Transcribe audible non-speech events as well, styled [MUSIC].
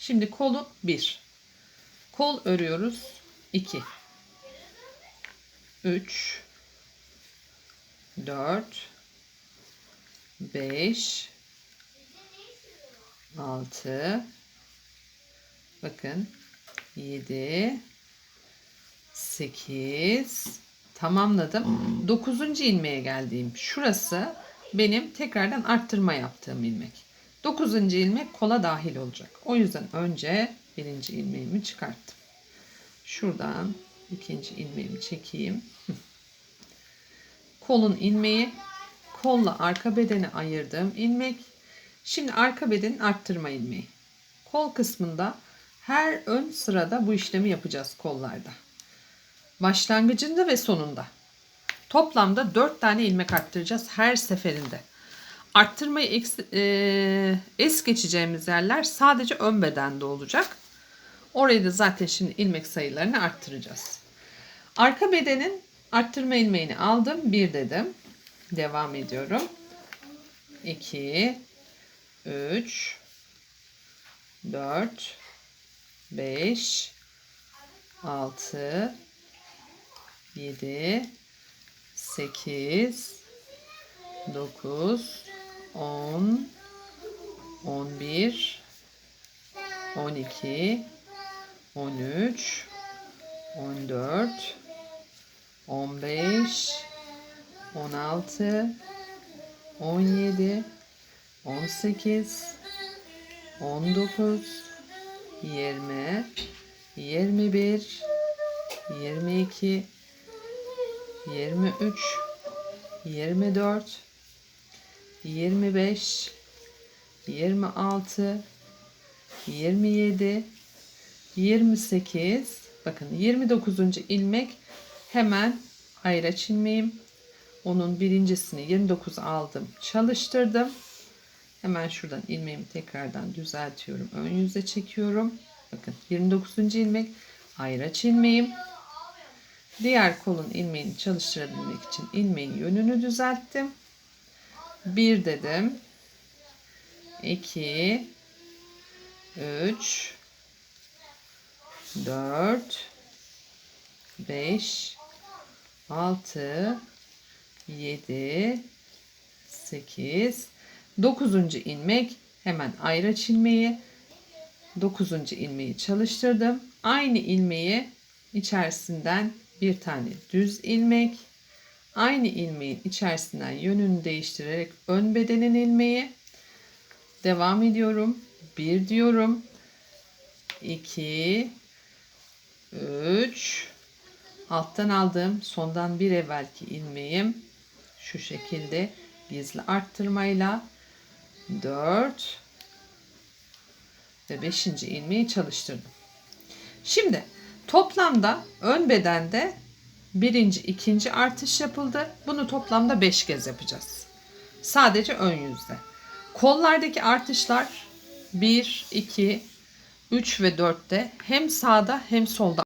Şimdi kolu 1. Kol örüyoruz 2. 3 4 5 6 bakın 7 8 tamamladım. 9. ilmeğe geldiğim şurası benim tekrardan arttırma yaptığım ilmek. 9. ilmek kola dahil olacak. O yüzden önce birinci ilmeğimi çıkarttım. Şuradan ikinci ilmeğimi çekeyim. [LAUGHS] Kolun ilmeği, kolla arka bedeni ayırdığım ilmek. Şimdi arka bedenin arttırma ilmeği. Kol kısmında her ön sırada bu işlemi yapacağız kollarda. Başlangıcında ve sonunda. Toplamda 4 tane ilmek arttıracağız her seferinde. Arttırmayı e, es geçeceğimiz yerler sadece ön bedende olacak. Orayı da zaten şimdi ilmek sayılarını arttıracağız. Arka bedenin arttırma ilmeğini aldım. 1 dedim. Devam ediyorum. 2 3 4 5 6 7 8 9 10 11 12 13 14 15 16 17 18 19 20 21 22 23 24 25 26 27 28 bakın 29. ilmek hemen ayraç ilmeğim onun birincisini 29 aldım çalıştırdım. Hemen şuradan ilmeğimi tekrardan düzeltiyorum. Ön yüze çekiyorum. Bakın 29. ilmek ayraç ilmeğim diğer kolun ilmeğini çalıştırabilmek için ilmeğin yönünü düzelttim 1 dedim. 2 3 4 5 6 7 8 9. ilmek. Hemen ayraç ilmeği 9. ilmeği çalıştırdım. Aynı ilmeği içerisinden bir tane düz ilmek aynı ilmeğin içerisinden yönünü değiştirerek ön bedenin ilmeği devam ediyorum. 1 diyorum. 2 3 alttan aldığım sondan bir evvelki ilmeğim şu şekilde gizli arttırmayla 4 ve 5. ilmeği çalıştırdım. Şimdi toplamda ön bedende birinci, ikinci artış yapıldı. Bunu toplamda 5 kez yapacağız. Sadece ön yüzde. Kollardaki artışlar 1, 2, 3 ve 4'te hem sağda hem solda